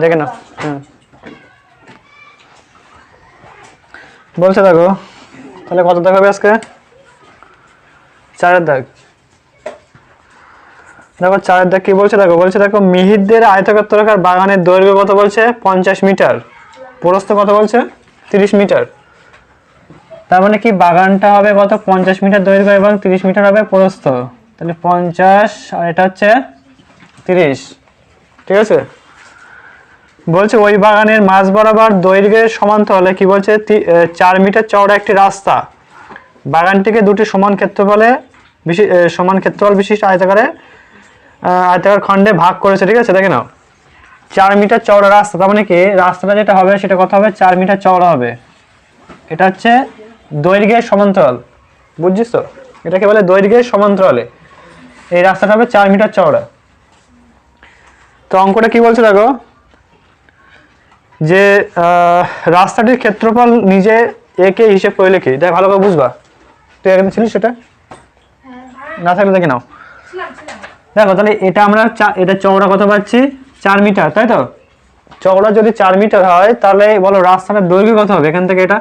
দেখে নাও। হুম। বলছে দেখো, তাহলে কত দেখাবে আজকে? চারের দাগ। দেখো চারের দাগ কি বলছে? দেখো বলছে দেখো, মিহিরদের আয়তক্ষেত্রাকার বাগানের দৈর্ঘ্য কত বলছে? পঞ্চাশ মিটার। প্রস্থ কত বলছে? তিরিশ মিটার। তার মানে কি বাগানটা হবে কত? পঞ্চাশ মিটার দৈর্ঘ্য এবং তিরিশ মিটার হবে প্রস্থ। তাহলে পঞ্চাশ আর এটা হচ্ছে তিরিশ। ঠিক আছে? বলছে ওই বাগানের মাঝ বরাবর দৈর্ঘ্যের সমান্তরালে কি বলছে? চার মিটার চওড়া একটি রাস্তা। বাগানটিকে দুটি সমান ক্ষেত্রফলে বিশি এ, সমান ক্ষেত্রফল বিশিষ্ট আয়তাকারে আয়তাকার খণ্ডে ভাগ করেছে ঠিক আছে? দেখে নাও। চার মিটার চওড়া রাস্তা তার মানে কি? রাস্তাটা যেটা হবে সেটা কত হবে? চার মিটার চওড়া হবে। এটা হচ্ছে দৈর্ঘ্যের সমান্তরাল। বুঝছিস তো? এটাকে বলে দৈর্ঘ্যের সমান্তরালে। এই রাস্তাটা হবে চার মিটার চওড়া। তো অঙ্কটা কি বলছে দেখো? যে রাস্তাটির ক্ষেত্রফল নিজে একে হিসেব করে লিখি দেখ ভালো করে বুঝবা। তুই এখানে ছিলিস সেটা? না থাকলে দেখে নাও। দেখো, তাহলে এটা আমরা এটা চওড়া কত পাচ্ছি? চার মিটার, তাই তো? চওড়া যদি চার মিটার হয়, তাহলে বলো রাস্তাটার দৈর্ঘ্য কত হবে? এখান থেকে এটা?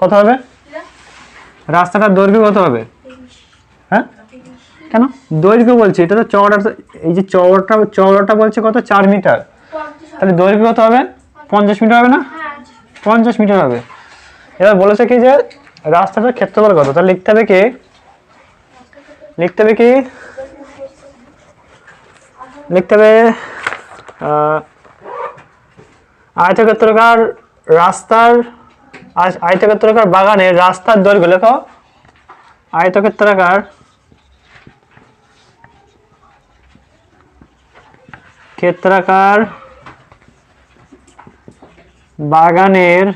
কত হবে? রাস্তাটার দৈর্ঘ্য কত হবে? হ্যাঁ? কেন? দৈর্ঘ্য বলছি, এটা তো চওড়া এই যে চওড়াটা চওড়াটা বলছে কত? চার মিটার। তাহলে দৈর্ঘ্য কত হবে? পঞ্চাশ মিটার হবে না? পঞ্চাশ মিটার হবে। এবার বলেছে কি যে রাস্তাটার ক্ষেত্রফল কত? তাহলে লিখতে হবে কি? লিখতে হবে কি? লিখতে হবে আয়তক্ষেত্রকার রাস্তার, আয়- আয়তক্ষেত্রকার বাগানে রাস্তার দৈর্ঘ্য লেখো। আয়তক্ষেত্রাকার ক্ষেত্রাকার বাগানের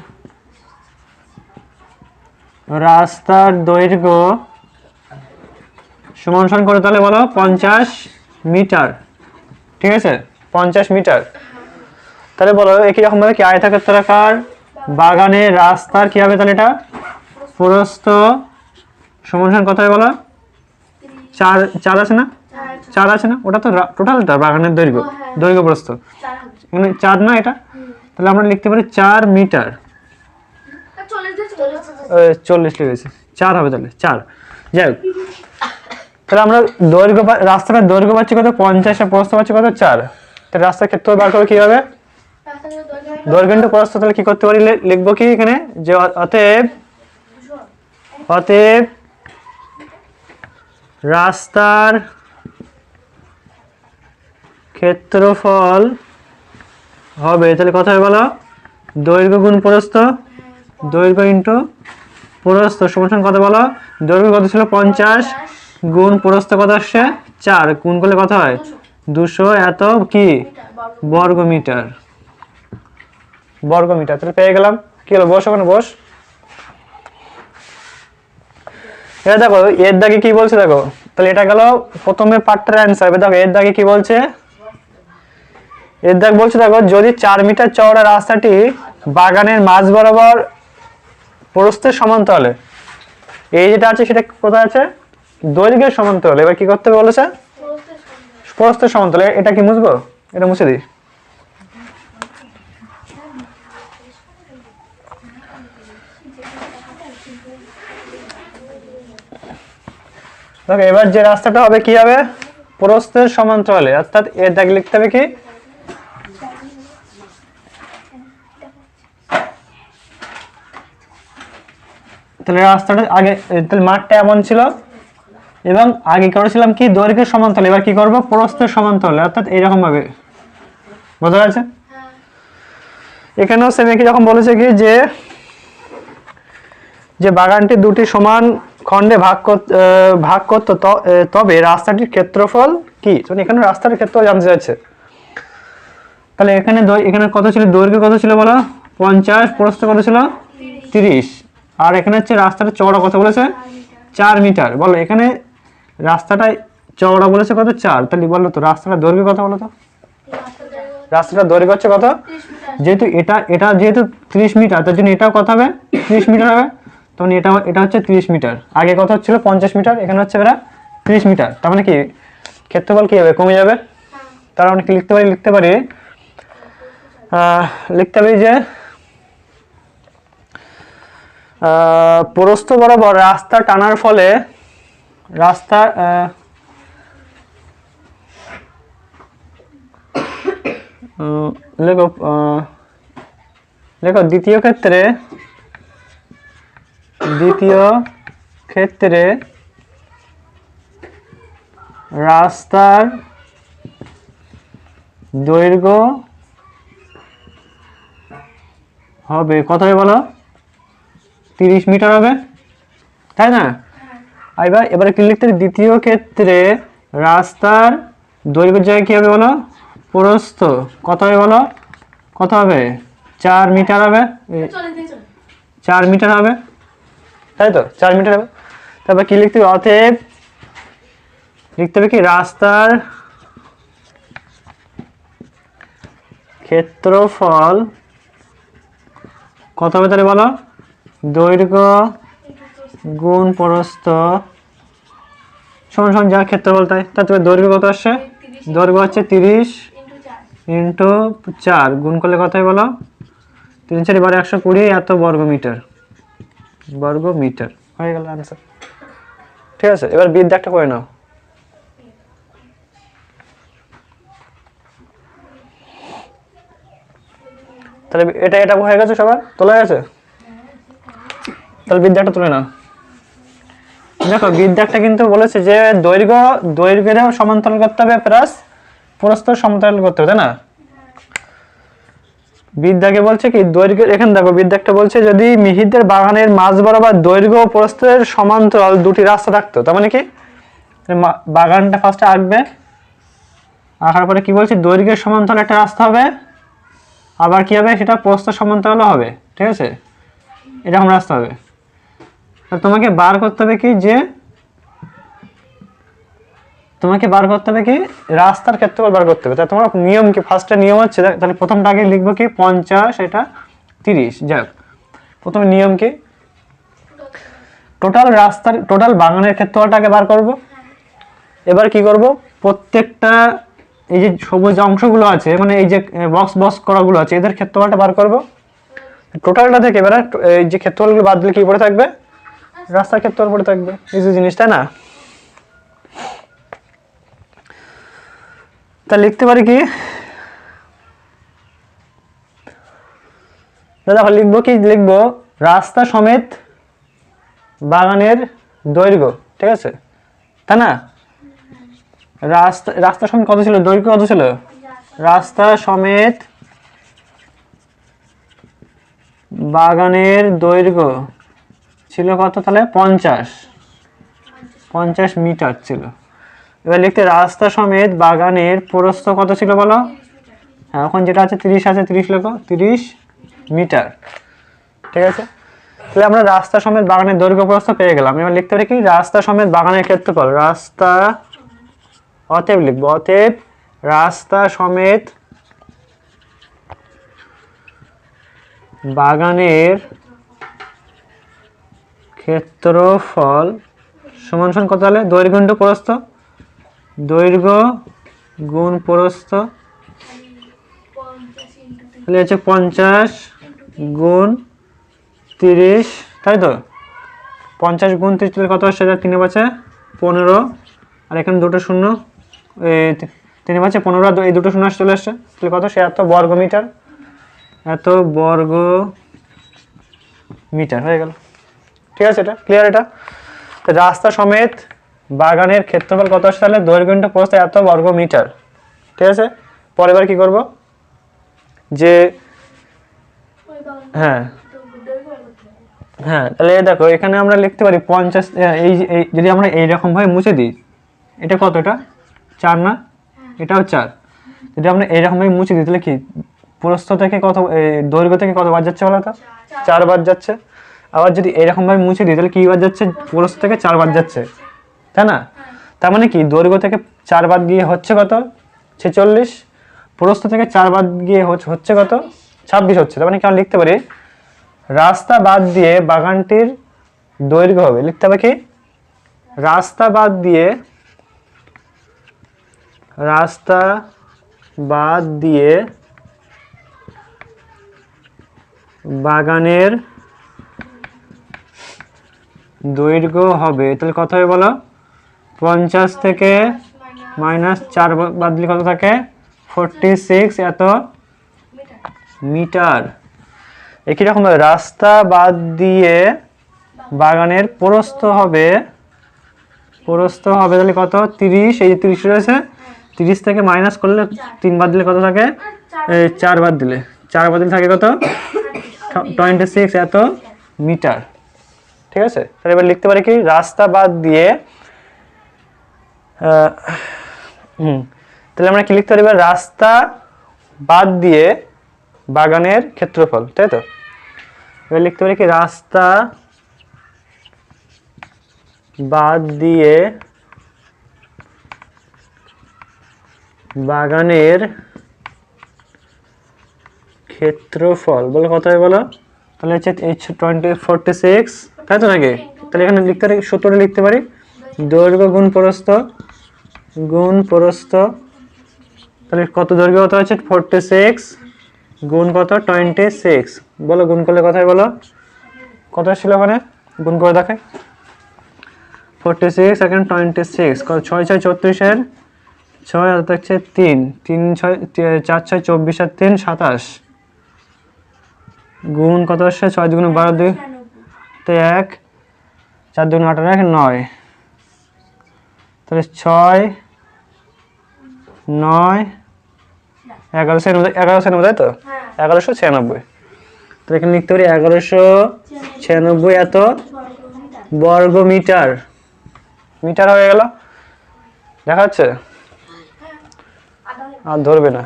রাস্তার দৈর্ঘ্য সমান সমান করে তাহলে বলো পঞ্চাশ মিটার। ঠিক আছে? পঞ্চাশ মিটার। তাহলে বলো একই রকম ভাবে কি আয়তাক্ষেত্রাকার বাগানের রাস্তার কি হবে তাহলে এটা? প্রস্থ সমান সমান কত বলো। চার চার আছে না? চার আছে না? ওটা তো টোটালটা বাগানের দৈর্ঘ্য। দৈর্ঘ্য প্রস্থ। মানে চার না এটা? তাহলে আমরা লিখতে পারি চার মিটার। চল্লিশ লেগেছে চার হবে তাহলে চার। যাই হোক। তাহলে আমরা দৈর্ঘ্য রাস্তাটার দৈর্ঘ্য পাচ্ছি কত? পঞ্চাশ আর প্রস্থ পাচ্ছি কত? চার। তাহলে রাস্তার ক্ষেত্রে বার করে কি হবে? দৈর্ঘ্য ইন্টু প্রস্থ তাহলে কি করতে পারি? লিখব কি এখানে? যে অতএব অতএব রাস্তার ক্ষেত্রফল হবে, তাহলে কথা বলো দৈর্ঘ্য গুণ প্রস্থ, দৈর্ঘ্য ইন্টু প্রস্থ, সমান কত বলো। দৈর্ঘ্য কত ছিল? পঞ্চাশ। গুণ প্রস্থ কত আসছে? চার। গুণ করলে কত হয়? দুশো। এত কি? বর্গ মিটার বর্গ মিটার তাহলে পেয়ে গেলাম। কি হলো? বস ওখানে, বস। এবার দেখো, এর দাগে কি বলছে দেখো? তাহলে এটা গেল প্রথমে পার্টটার অ্যান্সার দেখো, এর দাগে কি বলছে? এর দাগ বলছে দেখো, যদি চার মিটার চওড়া রাস্তাটি বাগানের মাঝ বরাবর প্রস্থের সমান্তরালে, এই যেটা আছে সেটা কোথায় আছে? দৈর্ঘ্যের সমান্তরালে, এবার কি করতে বলেছে? প্রস্থের সমান্তরালে, এটা কি মুছবো? এটা মুছে দিই। দেখো, এবার যে রাস্তাটা হবে কি হবে? প্রস্থের সমান্তরালে, অর্থাৎ এর দাগ লিখতে হবে কি? তাহলে রাস্তাটা আগে তাহলে মাঠটা এমন ছিল। এবং আগে করেছিলাম কি? দৈর্ঘ্যের সমান্তরাল। এবার কি করব? প্রস্থের সমান্তরাল। অর্থাৎ এইরকম ভাবে বোঝা যাচ্ছে? এখানেও সেম একই রকম বলেছে কি, যে যে বাগানটি দুটি সমান খণ্ডে ভাগ ভাগ করতো তবে রাস্তাটির ক্ষেত্রফল কি? এখানে রাস্তার ক্ষেত্রফল জানতে চাইছে। তাহলে এখানে এখানে কত ছিল? দৈর্ঘ্য কত ছিল বলো? পঞ্চাশ, প্রস্থ কত ছিল? তিরিশ। আর এখানে হচ্ছে রাস্তাটা চওড়া কত বলেছে? চার মিটার। বলো, এখানে রাস্তাটা চওড়া বলেছে কত? চার। তাহলে বলো তো, রাস্তাটা দৈর্ঘ্য কত বলো তো? রাস্তাটা দৈর্ঘ্য হচ্ছে কত? যেহেতু এটা এটা যেহেতু ত্রিশ মিটার, তার জন্য এটাও কত হবে? ত্রিশ মিটার হবে। তখন এটা এটা হচ্ছে ত্রিশ মিটার। আগে কত হচ্ছিল? পঞ্চাশ মিটার। এখানে হচ্ছে এরা ত্রিশ মিটার। তার মানে কি? ক্ষেত্রফল কী হবে? কমে যাবে? তার মানে কি লিখতে পারি? লিখতে পারি লিখতে পারি যে প্রস্থ বরাবর রাস্তা টানার ফলে রাস্তা লেখো লেখো, দ্বিতীয় ক্ষেত্রে দ্বিতীয় ক্ষেত্রে রাস্তার দৈর্ঘ্য হবে কত হবে বলো। তিরিশ মিটার হবে তাই না? আর এবার এবারে কি লিখতে? দ্বিতীয় ক্ষেত্রে রাস্তার দৈর্ঘ্যের জায়গায় কি হবে বলো? প্রস্থ। কত হবে বলো? কত হবে? চার মিটার হবে। চার মিটার হবে। তাই তো? চার মিটার হবে। তারপর কি লিখতে হবে অতএব লিখতে হবে কি? রাস্তার ক্ষেত্রফল কত হবে তাহলে বলো? দৈর্ঘ্য, গুণ প্রস্থ। সমান সমান যা ক্ষেত্রফল তাই। তারপরে দৈর্ঘ্য কত আসছে? দৈর্ঘ্য হচ্ছে তিরিশ ইন্টু চার। গুণ করলে কথাই বলো? তিন চারি বারো একশো কুড়ি, এত বর্গ মিটার। বর্গ মিটার। হয়ে গেল আনসার ঠিক আছে, এবার বিদ্যা একটা করে নাও। তাহলে এটা এটা হয়ে গেছে সবার? তোলা গেছে? তাহলে বিদ্যাটা তুলে নাও। দেখো, বিদ্যাটা কিন্তু বলেছে যে দৈর্ঘ্য দৈর্ঘ্যেরও সমান্তরাল করতে হবে, প্লাস প্রস্থ সমান্তরাল করতে হবে, তাই না? বিদ্যাকে বলছে কি দৈর্ঘ্য এখানে দেখো, বিদ্যাটা বলছে যদি মিহিদের বাগানের মাঝ বরাবর দৈর্ঘ্য ও প্রস্থের সমান্তরাল দুটি রাস্তা থাকতো, তার মানে কি? বাগানটা ফার্স্টে আঁকবে। আঁকার পরে কি বলছে, দৈর্ঘ্যের সমান্তরাল একটা রাস্তা হবে, আবার কি হবে? সেটা প্রস্থ সমান্তরালও হবে, ঠিক আছে? এরকম রাস্তা হবে। তোমাকে বার করতে হবে কি যে, তোমাকে বার করতে হবে কি রাস্তার ক্ষেত্রফল বার করতে হবে। তা তোমার নিয়ম কি? ফার্স্টে নিয়ম হচ্ছে তাহলে প্রথমটা আগে লিখব কি? পঞ্চাশ, এটা তিরিশ যাক প্রথমে নিয়ম কি? টোটাল রাস্তার টোটাল বাগানের ক্ষেত্রফলটা আগে বার করব। এবার কি করব? প্রত্যেকটা এই যে সবুজ অংশগুলো আছে মানে এই যে বক্স বক্স করাগুলো আছে, এদের ক্ষেত্রফলটা বার করব। টোটালটা থেকে এবারে এই যে ক্ষেত্রফলগুলো বাদ দিলে কি পড়ে থাকবে? রাস্তার ক্ষেত্রফল পড়ে থাকবে। যে জিনিস তাই না? তা লিখতে পারি কি? দাদা লিখব কি? লিখব, রাস্তা সমেত বাগানের দৈর্ঘ্য, ঠিক আছে? তাই না? রাস্তা রাস্তা সমেত কত ছিল? দৈর্ঘ্য কত ছিল? রাস্তা সমেত বাগানের দৈর্ঘ্য। ছিল কত তাহলে? পঞ্চাশ। পঞ্চাশ মিটার ছিল। এবার লিখতে রাস্তা সমেত বাগানের প্রস্থ কত ছিল বলো? হ্যাঁ এখন যেটা আছে তিরিশ আছে, তিরিশ লেখো। তিরিশ মিটার। ঠিক আছে? তাহলে আমরা রাস্তা সমেত বাগানের দৈর্ঘ্য প্রস্থ পেয়ে গেলাম। এবার লিখতে পারি কি? রাস্তা সমেত বাগানের ক্ষেত্রফল। রাস্তা অতএব লিখব। অতএব রাস্তা সমেত বাগানের ক্ষেত্রফল সমান সমান কত তাহলে? দৈর্ঘ্য ইন্টু প্রস্থ। দৈর্ঘ্য গুণ প্রস্থ। তাহলে পঞ্চাশ গুণ তিরিশ। তাই তো? পঞ্চাশ গুণ তিরিশ কত আসছে? এটা তিনে পাচ্ছে পনেরো। আর এখানে দুটো শূন্য। তিনে পাচ্ছে পনেরো। এই দুটো শূন্য আসে চলে আসছে। তাহলে কত? সে এত বর্গ মিটার এত বর্গ মিটার হয়ে গেল। ঠিক আছে এটা? ক্লিয়ার এটা? রাস্তা সমেত বাগানের ক্ষেত্রফল কত আসছে তাহলে? দৈর্ঘ্য ইন্টু প্রস্থ এত বর্গ মিটার। ঠিক আছে? পরের বার কি করব? যে হ্যাঁ। হ্যাঁ তাহলে দেখো এখানে আমরা লিখতে পারি পঞ্চাশ এই যদি আমরা এইরকম ভাবে মুছে দিই এটা কত এটা? চার না? এটাও চার। যদি আমরা এইরকম ভাবে মুছে দিই তাহলে কি প্রস্থ থেকে কত এই দৈর্ঘ্য থেকে কত বাদ যাচ্ছে বলো তো? চার বাদ যাচ্ছে। আবার যদি এরকম ভাবে মুছে দিই, তাহলে কি বাদ যাচ্ছে? প্রস্থ থেকে চার বাদ যাচ্ছে। তাই না? তার মানে কি? দৈর্ঘ্য থেকে চার বাদ গিয়ে হচ্ছে কত? ছেচল্লিশ। প্রস্থ থেকে চার বাদ গিয়ে হচ্ছে- কত? ছাব্বিশ হচ্ছে। তার মানে কি আমরা লিখতে পারি? রাস্তা বাদ দিয়ে বাগানটির দৈর্ঘ্য হবে। লিখতে হবে কি? রাস্তা বাদ দিয়ে, রাস্তা বাদ দিয়ে বাগানের দৈর্ঘ্য হবে। তাহলে কত হবে বলো? পঞ্চাশ থেকে মাইনাস চার বা- বাদ দিলে কত থাকে? ফোরটি সিক্স এত মিটার। একই রকম রাস্তা বাদ দিয়ে বাগানের প্রস্থ হবে। প্রস্থ হবে তাহলে কত? তিরিশ। এই যে তিরিশ রয়েছে, তিরিশ থেকে মাইনাস করলে তিন বাদ দিলে কত থাকে? চার বাদ দিলে চার বাদ দিলে থাকে কত? টোয়েন্টি সিক্স এত মিটার। ঠিক আছে? তাহলে এবার লিখতে পারি কি? রাস্তা বাদ দিয়ে হুম, তাহলে আমরা কি লিখতে পারি? এবার রাস্তা বাদ দিয়ে বাগানের ক্ষেত্রফল, তাই তো? এবার লিখতে পারি কি? রাস্তা বাদ দিয়ে বাগানের ক্ষেত্রফল, বলো কত হয় বলো? তাহলে হচ্ছে টোয়েন্টি, ফোরটি সিক্স তাই তো নাকি? তাহলে এখানে লিখতে পারি, সূত্রটা লিখতে পারি। দৈর্ঘ্য গুণ প্রস্থ গুণ প্রস্থ, তাহলে কত দৈর্ঘ্য কত হচ্ছে ফোরটি সিক্স গুণ কত? টোয়েন্টি সিক্স বলো, গুণ করলে কথাই বলো। কত ছিল ওখানে? গুণ করে দেখে ফোরটি সিক্স এখানে টোয়েন্টি সিক্স ছয় ছয়, চৌত্রিশের। ছয় আর থাকছে তিন। তিন, ছয় চার, ছয়, চব্বিশ, আর তিন, সাতাশ। গুণ কত আসছে? ছয়, দুগুণ বারো, দুই। তো এক চার দুগুণ আঠারো এক নয়। তাহলে ছয় নয় এগারোশো এগারোশো নব্বই তাই তো? হ্যাঁ। এগারোশো ছিয়ানব্বই। তো এখানে লিখতে পারি এগারোশো ছিয়ানব্বই এত বর্গ মিটার মিটার হয়ে গেল। দেখা যাচ্ছে? আর ধরবে না।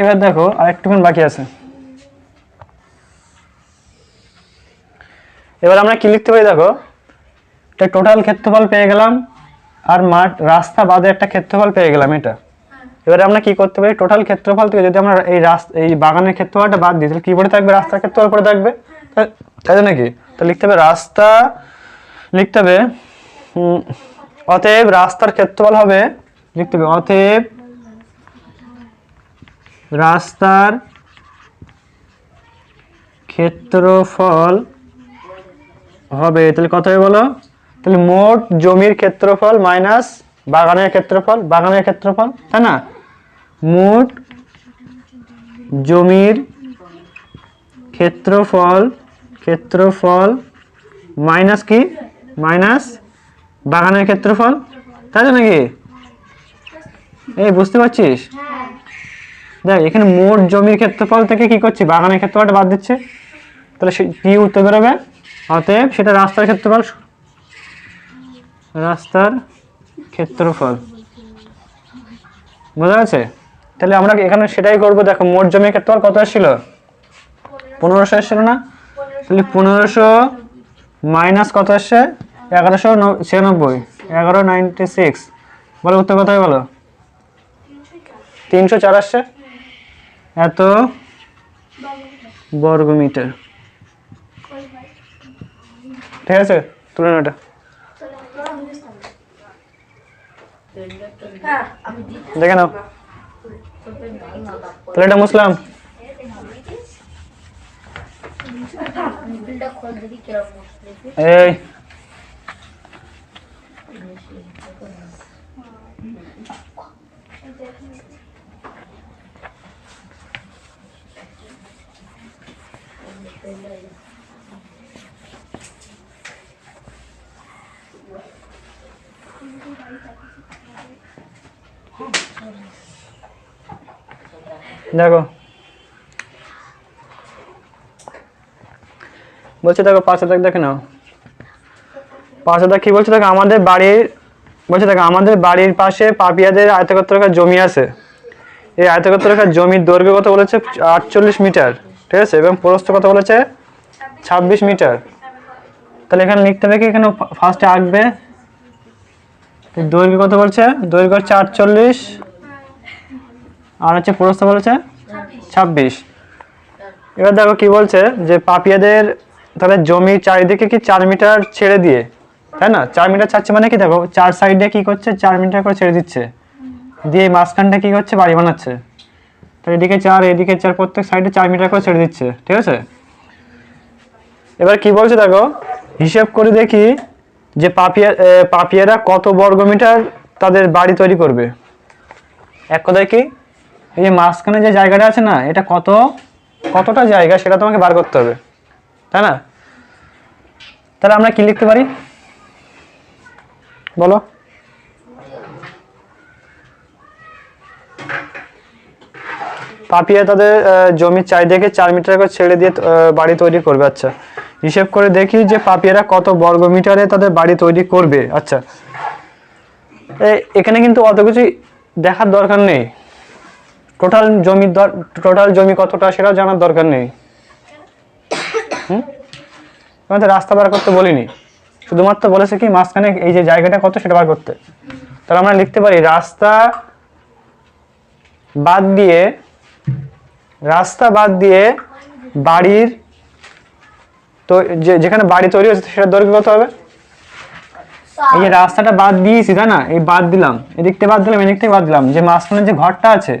এবার দেখো আর আরেকটুখানি বাকি আছে। এবার আমরা কি লিখতে পারি দেখো? এটা টোটাল ক্ষেত্রফল পেয়ে গেলাম, আর মাঠ, রাস্তা বাদে একটা ক্ষেত্রফল পেয়ে গেলাম এটা। এবারে আমরা কি করতে পারি? টোটাল ক্ষেত্রফল থেকে যদি আমরা এই রাস্তা, এই বাগানের ক্ষেত্রফলটা বাদ দিই, তাহলে কী পড়ে থাকবে? রাস্তার ক্ষেত্রফল পড়ে থাকবে। তাই নাকি তো লিখতে হবে রাস্তা, লিখতে হবে অতএব রাস্তার ক্ষেত্রফল হবে, লিখতে হবে অতএব রাস্তার ক্ষেত্রফল হবে, তাহলে কত হবে বলো? তাহলে মোট জমির ক্ষেত্রফল মাইনাস বাগানের ক্ষেত্রফল বাগানের ক্ষেত্রফল, তাই না? মোট জমির ক্ষেত্রফল ক্ষেত্রফল মাইনাস কি? মাইনাস বাগানের ক্ষেত্রফল, তাই তো নাকি? এই বুঝতে পারছিস? দেখ, এখানে মোট জমির ক্ষেত্রফল থেকে কি করছি? বাগানের ক্ষেত্রফলটা বাদ দিচ্ছে। তাহলে কি উত্তর বেরোবে? অতএব সেটা রাস্তার ক্ষেত্রফল রাস্তার ক্ষেত্রফল। বোঝা গেছে? তাহলে আমরা এখানে সেটাই করব? দেখো, মোট জমির ক্ষেত্রফল কত ছিল পনেরোশো এসেছিল না? তাহলে পনেরোশো মাইনাস কত আসছে? এগারোশো ছিয়ানব্বই। এগারো, নাইনটি সিক্স। বলো, উত্তর কথাই বলো? তিনশো চার আসছে? এত বর্গ মিটার ঠিক আছে তুলে নাও এটা। দেখে নাও। তাহলে এটা মুসলাম এই। দেখো। বলছে দেখো, পাশে দেখ, দেখে নাও। পাশে দেখ কি বলছে, দেখো, আমাদের বাড়ির, বলছে দেখো, আমাদের বাড়ির পাশে পাপিয়াদের আয়তক্ষেত্রাকার জমি আছে। এই আয়তক্ষেত্রাকার জমির দৈর্ঘ্য কত বলেছে? আটচল্লিশ মিটার, ঠিক আছে? এবং প্রস্থ কত বলেছে? ছাব্বিশ মিটার। তাহলে এখানে লিখতে হবে কি, এখানে ফার্স্টে আঁকবে। দৈর্ঘ্য কত বলছে? দৈর্ঘ্য হচ্ছে আটচল্লিশ। আর হচ্ছে প্রস্থ বলেছে? ছাব্বিশ। এবার দেখো কি বলছে যে পাপিয়াদের তাহলে জমির চারিদিকে কি চার মিটার ছেড়ে দিয়ে, তাই না? চার মিটার ছাড়ছে মানে কি দেখো, চার সাইডে কি করছে, চার মিটার করে ছেড়ে দিচ্ছে। দিয়ে মাঝখানটা কি করছে, বাড়ি বানাচ্ছে। তাহলে এদিকে চার এদিকে চার, প্রত্যেক সাইডে চার মিটার করে ছেড়ে দিচ্ছে, ঠিক আছে? এবার কি বলছে দেখো, হিসেব করে দেখি যে পাপিয়া পাপিয়ারা কত বর্গমিটার তাদের বাড়ি তৈরি করবে। এক কথায় কি? এই যে মাঝখানে যে জায়গাটা আছে না, এটা কত, কতটা জায়গা সেটা তোমাকে বার করতে হবে, তাই না? তাহলে আমরা কি লিখতে পারি? বলো। পাপিয়া তাদের জমির চারিদিকে চার মিটার করে ছেড়ে দিয়ে বাড়ি তৈরি করবে আচ্ছা। হিসেব করে দেখি যে পাপিয়ারা কত বর্গ মিটারে তাদের বাড়ি তৈরি করবে আচ্ছা। এখানে কিন্তু অত কিছু দেখার দরকার নেই। টোটাল জমির টোটাল জমি কতটা সেটাও জানার দরকার নেই। হুম? তোমাদের রাস্তা বার করতে বলিনি। শুধুমাত্র বলেছে কি মাঝখানে এই যে জায়গাটা কত সেটা বার করতে। তাহলে আমরা লিখতে পারি, রাস্তা বাদ দিয়ে, রাস্তা বাদ দিয়ে বাড়ির তো যেখানে বাড়ি তৈরি হচ্ছে সেটা দৈর্ঘ্য কত হবে? এই যে রাস্তাটা বাদ দিয়েছি, তাই না? এই বাদ দিলাম। এদিক থেকে বাদ দিলাম, এদিক থেকে বাদ দিলাম। যে মাঝখানে যে ঘরটা আছে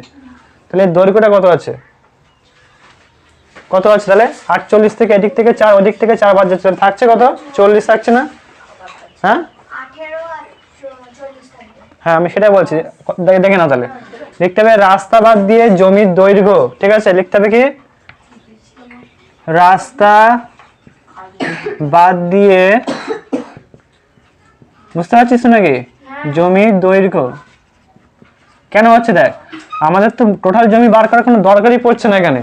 তাহলে দৈর্ঘ্যটা কত আছে? কত আছে তাহলে? আটচল্লিশ থেকে এদিক থেকে চার ওদিক থেকে চার বাদ যাচ্ছে। থাকছে কত? চল্লিশ থাকছে না? হ্যাঁ? হ্যাঁ আমি সেটাই বলছি। দেখে দেখে না তাহলে। লিখতে হবে রাস্তা বাদ দিয়ে জমির দৈর্ঘ্য ঠিক আছে? লিখতে হবে কি? রাস্তা বাদ দিয়ে বুঝতে পারছিস নাকি? জমির দৈর্ঘ্য। কেন হচ্ছে দেখ? আমাদের তো টোটাল জমি বার করার কোনো দরকারই পড়ছে না এখানে।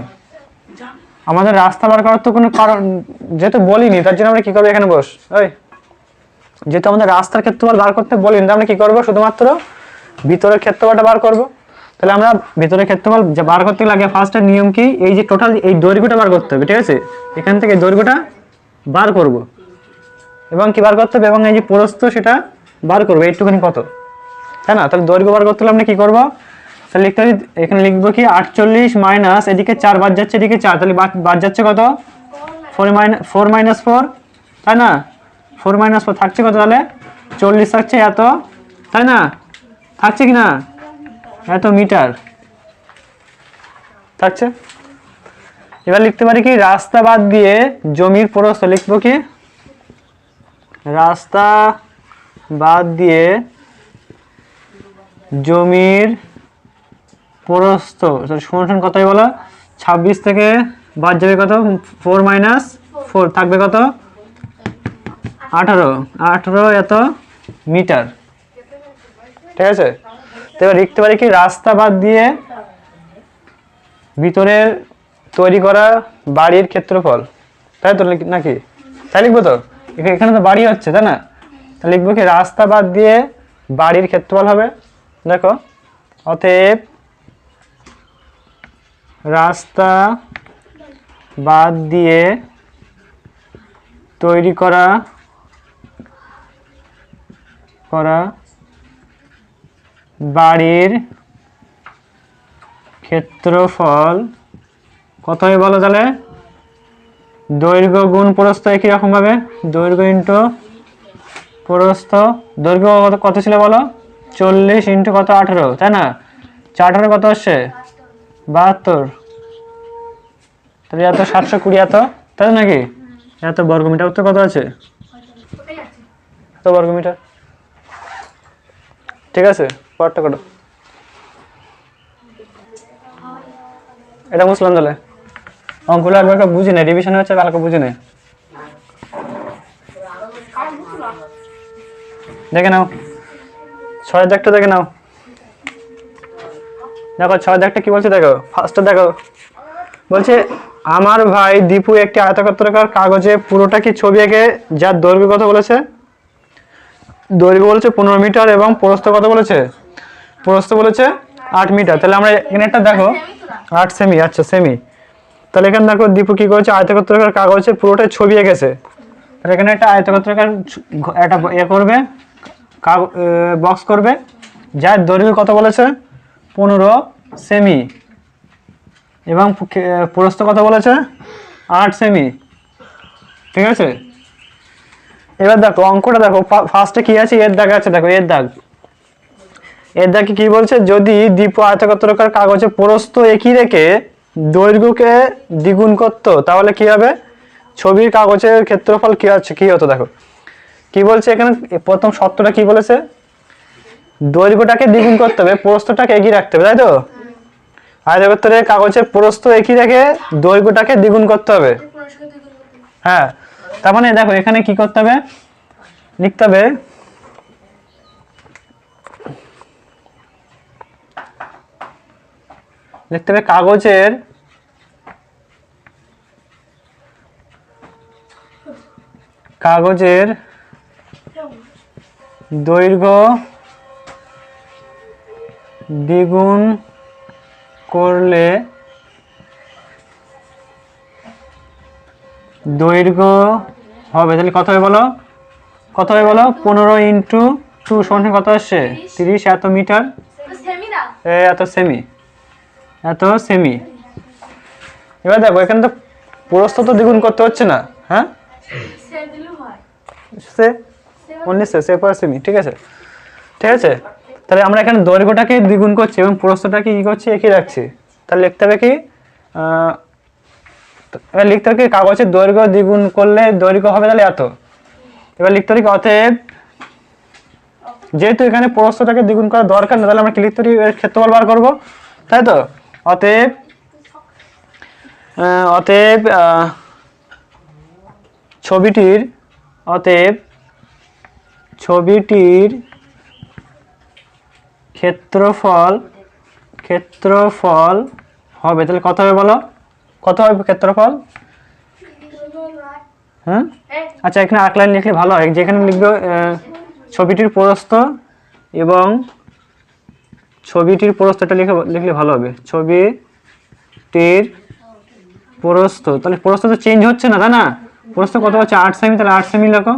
আমাদের রাস্তা বার করার তো কোনো কারণ, যেহেতু বলিনি, তার জন্য আমরা কি করব এখানে বস? ওই যেহেতু আমাদের রাস্তার ক্ষেত্রফল বার করতে বলিনি আমরা কি করব? শুধুমাত্র ভিতরের ক্ষেত্রফলটা বার করব। তাহলে আমরা ভিতরের ক্ষেত্রফল যে বার করতে লাগে ফার্স্টের নিয়ম কি? এই যে টোটাল এই দৈর্ঘ্যটা বার করতে হবে, ঠিক আছে? এখান থেকে দৈর্ঘ্যটা বার করব। এবং কি বার করতে হবে? এবং এই যে প্রস্থ সেটা বার করব, এইটুখানি কত? তাই না? তাহলে দৈর্ঘ্য বার করতে হলে আমরা কি করব? তাহলে লিখতে হবে, এখানে লিখব কি, আটচল্লিশ মাইনাস এদিকে চার বাদ যাচ্ছে, এদিকে চার। তাহলে বাদ যাচ্ছে কত? Four minus four minus four, তাই না? ফোর মাইনাস ফোর থাকছে কত তাহলে? চল্লিশ থাকছে এত, তাই না? থাকছে কি না? এত মিটার। থাকছে? এবার লিখতে পারি কি, রাস্তা বাদ দিয়ে জমির প্রস্থ লিখব কি? রাস্তা বাদ দিয়ে জমির প্রস্থ সমান হয় বলো? ছাব্বিশ থেকে বাদ যাবে কত? ফোর মাইনাস ফোর থাকবে কত? আঠারো। আঠারো এত মিটার। ঠিক আছে? তো এবার লিখতে পারি কি, রাস্তা বাদ দিয়ে ভিতরের তৈরি করা বাড়ির ক্ষেত্রফল। তাই তো নাকি? তাই লিখব তো? এখা- এখানে তো বাড়ি হচ্ছে, তাই না? লিখব কি, রাস্তা বাদ দিয়ে বাড়ির ক্ষেত্রফল হবে। দেখো, অতএব রাস্তা বাদ দিয়ে তৈরি করা করা বাড়ির ক্ষেত্রফল কত হয় বলো তাহলে? দৈর্ঘ্য গুণ প্রস্থ একই রকম ভাবে দৈর্ঘ্য ইন্টু প্রস্থ, দৈর্ঘ্য কত ছিল বলো? চল্লিশ ইন্টু কত? আঠেরো, তাই না? চার আঠারো কত আসছে? বাহাত্তর। তাহলে এত সাতশো কুড়ি এত, তাই নাকি? এত বর্গমিটার উত্তর কত আছে? এত বর্গমিটার। ঠিক আছে, পরটা কটো। এটা বুঝলাম তাহলে অঙ্কগুলো একবার বুঝে নে রিভিশন হচ্ছে ভালো করে বুঝে নে দেখে নাও। ছয় দাগটা দেখে নাও। দেখো, ছয় দাগটা কি বলছে দেখো? ফার্স্টে দেখো। বলছে, আমার ভাই দীপু একটি আয়তক্ষেত্রাকার কাগজে পুরোটা কি ছবি এঁকে যার দৈর্ঘ্য কত বলেছে? দৈর্ঘ্য বলেছে পনেরো মিটার এবং প্রস্থ কত বলেছে? প্রস্থ বলেছে আট মিটার। তাহলে আমরা এখানে একটা দেখো। আট সেমি আচ্ছা সেমি তাহলে এখানে দেখো, দীপু কি করেছে? আয়তক্ষেত্রাকার কাগজে পুরোটাই ছবি এঁকেছে। তাহলে এখানে একটা আয়তক্ষেত্রাকার একটা এ করবে। বক্স করবে। যার দৈর্ঘ্য কত বলেছে, পনেরো সেমি এবং প্রস্থ কত বলেছে, আট সেমি ঠিক আছে? এবার দেখো, অঙ্কটা দেখো ফার্স্টে কি আছে? এর দাগ আছে, দেখো, এর দাগ। এর দেখে কি বলছে? যদি দ্বীপ আয়তক্ষেত্রাকার কাগজে প্রস্থ একই রেখে দৈর্ঘ্যকে দ্বিগুণ করতো, তাহলে কি হবে? ছবির কাগজের ক্ষেত্রফল কি আছে? কি হতো, দেখো? কি বলছে এখানে? প্রথম শর্তটা কি বলেছে? দৈর্ঘ্যটাকে দ্বিগুণ করতে হবে, প্রস্থটাকে এগিয়ে রাখতে হবে, তাই তো? আয়তক্ষেত্রের কাগজের প্রস্থ একই রেখে দৈর্ঘ্যটাকে দ্বিগুণ করতে হবে। হ্যাঁ তার মানে দেখো, এখানে কি করতে হবে? লিখতে হবে লিখতে হবে কাগজের কাগজের দৈর্ঘ্য দ্বিগুণ করলে দৈর্ঘ্য হবে তাহলে কত হবে বলো? কত হবে বলো? পনেরো ইন্টু টু সমান কত আসছে? তিরিশ এত মিটার? এ এত সেমি এত সেমি এবার দেখো এখানে তো প্রস্থ তো দ্বিগুণ করতে হচ্ছে না হ্যাঁ? হয়। সে উনিশশো সে পর সেমি ঠিক আছে? ঠিক আছে? তাহলে আমরা এখানে দৈর্ঘ্যটাকে দ্বিগুণ করছি এবং প্রস্থটাকে কি করছি? একই রাখছি। তাহলে লিখতে হবে কি? এবার লিখতে হবে কি? কাগজের দৈর্ঘ্য দ্বিগুণ করলে দৈর্ঘ্য হবে তাহলে এত। এবার লিখতে হবে কি? অতএব যেহেতু এখানে প্রস্থটাকে দ্বিগুণ করার দরকার না তাহলে আমরা কি লিখতে এর ক্ষেত্রফল বার করব। তাই তো? অতএব অতএব ছবিটির, অতএব ছবিটির ক্ষেত্রফল ক্ষেত্রফল হবে। তাহলে কত হবে বলো? কত হবে ক্ষেত্রফল? হ্যাঁ? আচ্ছা এখানে আট লিখলে ভালো হয়। যেখানে লিখবে ছবিটির প্রস্থ এবং ছবিটির প্রস্থটা লিখে, লিখলে ভালো হবে। ছবিটির প্রস্থ। তাহলে প্রস্থ তো চেঞ্জ হচ্ছে না, তাই না? প্রস্থ কত হচ্ছে? আট সেমি, তাহলে আট সেমি লেখো।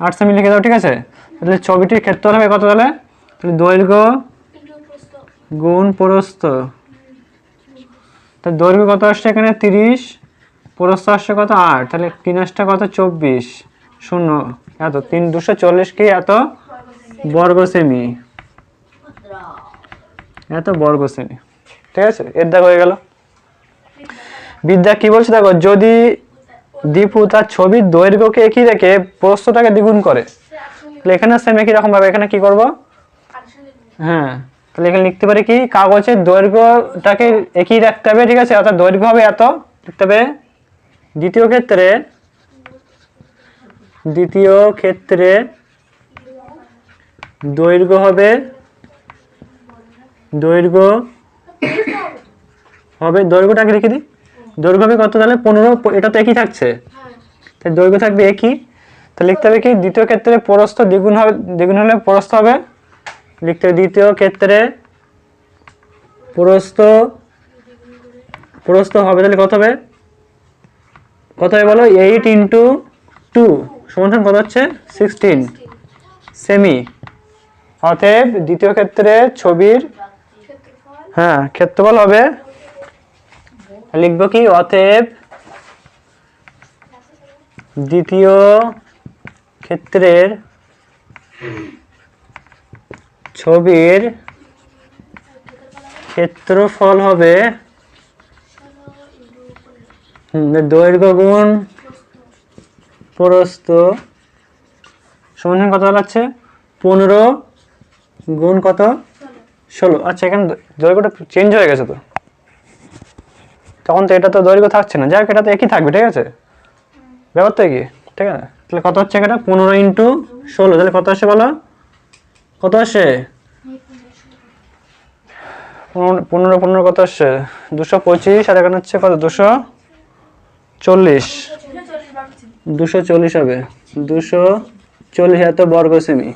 আট সেমি লিখে দাও ঠিক আছে? তাহলে ছবিটির ক্ষেত্রফল হবে কত তাহলে? তাহলে দৈর্ঘ্য গুণ প্রস্থ। তাহলে দৈর্ঘ্য কত আসছে এখানে? তিরিশ। প্রস্থ আসছে কত? আট। তাহলে তিন আসটা কত? চব্বিশ। শূন্য। এত তিন, দুশো চল্লিশ কি? এত বর্গ সেমি। এত বর্গ সেমি। ঠিক আছে? এর দেখো হয়ে গেল। বিদ্যা কি বলছে? দেখো, যদি দীপু তার ছবির দৈর্ঘ্যকে একই রেখে প্রস্থটাকে দ্বিগুণ করে। তাহলে এখানে সেম একই রকম ভাবে, এখানে কি করব? হ্যাঁ তাহলে এখানে লিখতে পারি কি? কাগজের দৈর্ঘ্যটাকে একই রাখতে হবে, ঠিক আছে? অর্থাৎ দৈর্ঘ্য হবে এত, লিখতে হবে, দ্বিতীয় ক্ষেত্রে দ্বিতীয় ক্ষেত্রে দৈর্ঘ্য হবে দৈর্ঘ্য হবে, দৈর্ঘ্যটাকে লিখে দিই। দৈর্ঘ্য হবে কত? তাহলে পনেরো এটা তো একই থাকছে। তাই দৈর্ঘ্য থাকবে একই। তাহলে লিখতে হবে কি? দ্বিতীয় ক্ষেত্রে প্রস্থ দ্বিগুণ হবে দ্বিগুণ হলে প্রস্থ হবে। লিখতে হবে দ্বিতীয় ক্ষেত্রে প্রস্থ প্রস্থ হবে। তাহলে কত হবে? কত হবে বলো? এইট ইন্টু টু সমান কত হচ্ছে? সিক্সটিন সেমি অতএব দ্বিতীয় ক্ষেত্রে ছবির হ্যাঁ ক্ষেত্রফল হবে লিখব কি? অতএব দ্বিতীয় ক্ষেত্রের ছবির ক্ষেত্রফল হবে দৈর্ঘ্য গুণ প্রস্থ সমান কত দাঁড়াচ্ছে পনেরো গুণ কত? ষোলো। আচ্ছা এখানে দৈর্ঘ্যটা চেঞ্জ হয়ে গেছে তো। তখন তো এটা তো দৈর্ঘ্য থাকছে না। যাই হোক এটা তো একই থাকবে, ঠিক আছে? ব্যাপার তো কি ঠিক আছে? তাহলে কত হচ্ছে এটা পনেরো ইন্টু ষোলো। তাহলে কত আসে বলো? কত আসে? পনেরো- পনেরো পনেরো কত আসছে দুশো পঁচিশ, আর এখানে হচ্ছে কত? দুশো চল্লিশ। দুশো চল্লিশ হবে। দুশো চল্লিশ, এত বর্গ সেমি।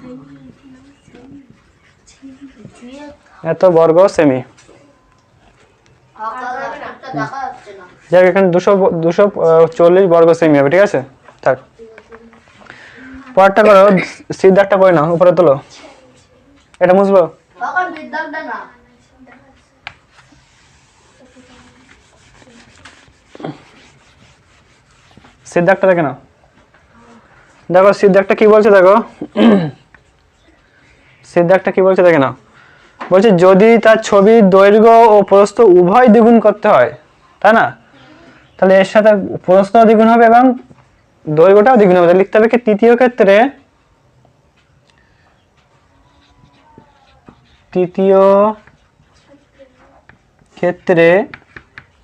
এত বর্গ সেমি। যাক এখানে দুশো দুশো চল্লিশ বর্গ সেমি হবে ঠিক আছে? থাক। পরেরটা করো সিদ্ধারটা করে নাও উপরে তোলো। এটা মুছবো? তখন বিদ্যালয়টা না। দেখে নাও। দেখো সিদ্ধারটা কি বলছে দেখো? সিদ্ধার্থটা কি বলছে দেখে নাও। বলছে যদি তার ছবির দৈর্ঘ্য ও প্রস্থ উভয় দ্বিগুণ করতে হয় তাই না? তাহলে এর সাথে প্রস্থ দ্বিগুণ হবে এবং দৈর্ঘ্যটাও দ্বিগুণ হবে। লিখতে হবে কি, তৃতীয় ক্ষেত্রে তৃতীয় ক্ষেত্রে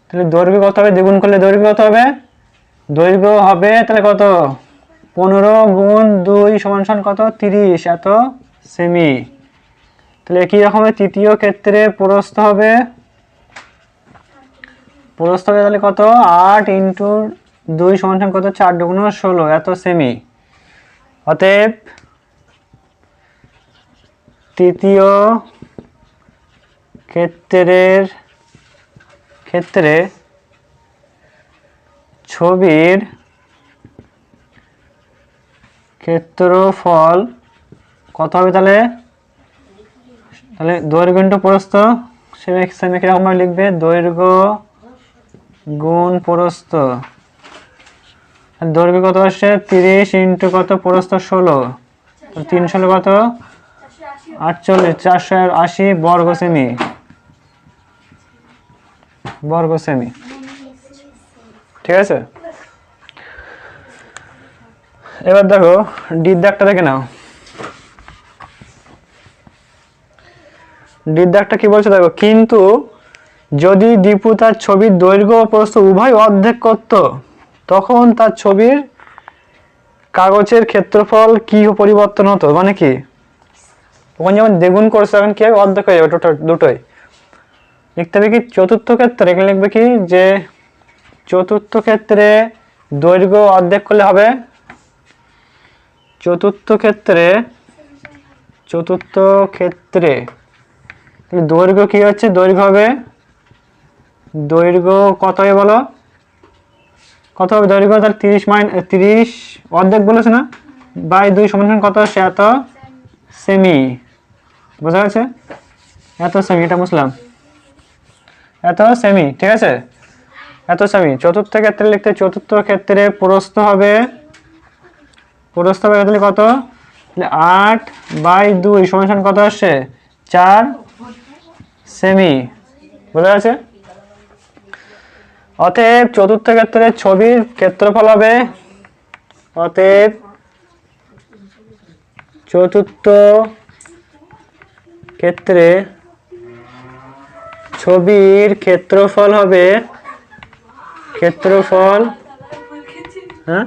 তাহলে দৈর্ঘ্য কত হবে? দ্বিগুণ করলে দৈর্ঘ্য কত হবে? দৈর্ঘ্য হবে তাহলে কত? পনেরো গুণ দুই সমান সমান কত? তিরিশ। এত সেমি তাহলে একই রকমের তৃতীয় ক্ষেত্রে প্রস্থ হবে প্রস্থ হবে তাহলে কত? আট ইন্টু দুই সমান কত? চার দুগুণ ষোলো, এত সেমি অতএব তৃতীয় ক্ষেত্রের ক্ষেত্রে ছবির ক্ষেত্রফল কত হবে তাহলে? তাহলে দৈর্ঘ্য ইন্টু প্রস্থ সেমি সেমি কীরকম লিখবে? দৈর্ঘ্য গুণ প্রস্থ। দৈর্ঘ্য কত আসছে? তিরিশ ইন্টু কত? প্রস্থ ষোলো। তিন ষোলো কত? আটচল্লিশ। চারশো আশি বর্গ সেমি বর্গ সেমি ঠিক আছে? এবার দেখো ডির দেখে নাও। ডির কি বলছে দেখো? কিন্তু যদি দীপু তার ছবির দৈর্ঘ্য ও প্রস্থ উভয় অর্ধেক করত, তখন তার ছবির কাগজের ক্ষেত্রফল কি পরিবর্তন হতো? মানে কি? ওখানে যেমন দ্বিগুণ করছে এখন কি অর্ধেক হয়ে যাবে দুটোই। লিখতে হবে কি চতুর্থ ক্ষেত্রে, এখানে লিখবে কি যে চতুর্থ ক্ষেত্রে দৈর্ঘ্য অর্ধেক করলে হবে চতুর্থ ক্ষেত্রে চতুর্থ ক্ষেত্রে দৈর্ঘ্য কি হচ্ছে? দৈর্ঘ্য হবে দৈর্ঘ্য কত হবে বলো? কত হবে দৈর্ঘ্য? তাহলে তিরিশ মাইন তিরিশ অর্ধেক বলেছে না? বাই দুই সমান কত? আসছে এত সেমি। বোঝা গেছে? এত সেমি, এটা বুঝলাম। এত সেমি, ঠিক আছে? এত সেমি। চতুর্থ ক্ষেত্রে লিখতে চতুর্থ ক্ষেত্রে প্রস্থ হবে প্রস্থ হবে তাহলে কত? আট বাই দুই সমান কত আসছে? চার সেমি। বোঝা গেছে? অতএব চতুর্থ ক্ষেত্রে ছবির ক্ষেত্রফল হবে অতএব চতুর্থ ক্ষেত্রে ছবির ক্ষেত্রফল হবে ক্ষেত্রফল হ্যাঁ?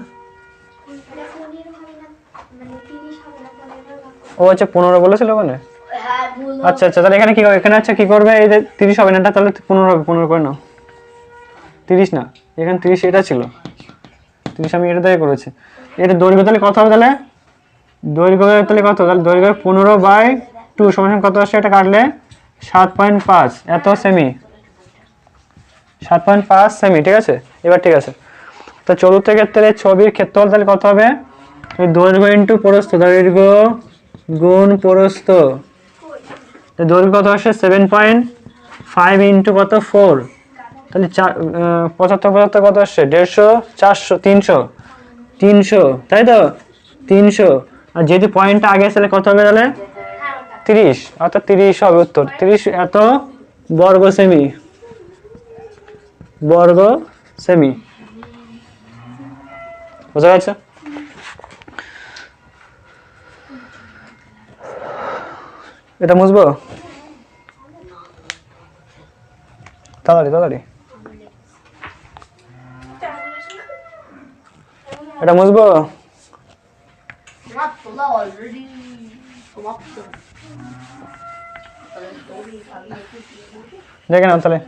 ও আচ্ছা পনেরো বলেছিল ওখানে হ্যাঁ আচ্ছা আচ্ছা তাহলে এখানে কি হবে এখানে আচ্ছা কি করবে? এই যে তিরিশ হবে না তাহলে পনেরো হবে পনেরো করে নাও। তিরিশ না, এখানে তিরিশ এটা ছিল। তিরিশ আমি এটা দিয়ে করেছি। এটা দৈর্ঘ্য তাহলে কত হবে তাহলে? দৈর্ঘ্য তাহলে কত? তাহলে দৈর্ঘ্য পনেরো বাই টু সমান কত আসছে এটা কাটলে সাত পয়েন্ট পাঁচ, এত সেমি সাত পয়েন্ট পাঁচ সেমি ঠিক আছে? এবার ঠিক আছে। তো চতুর্থ ক্ষেত্রে ছবির ক্ষেত্রফল তাহলে কত হবে? দৈর্ঘ্য ইন্টু প্রস্থ, দৈর্ঘ্য গুণ প্রস্থ। দৈর্ঘ্য কত আসছে সেভেন পয়েন্ট ফাইভ ইন্টু কত? ফোর তাহলে পঁচাত্তর পঁচাত্তর কত আসছে? দেড়শো, চারশো, তিনশো। তিনশো, তাই তো? তিনশো। আর যেহেতু পয়েন্টটা আগে আসলে কত হবে তাহলে? তিরিশ। অর্থাৎ তিরিশ হবে উত্তর। তিরিশ এত বর্গ সেমি। বর্গ সেমি। বোঝা গেছে এটা মুছবো? তাড়াতাড়ি তাড়াতাড়ি। এটা মুছবো? দেখে নাও তাহলে।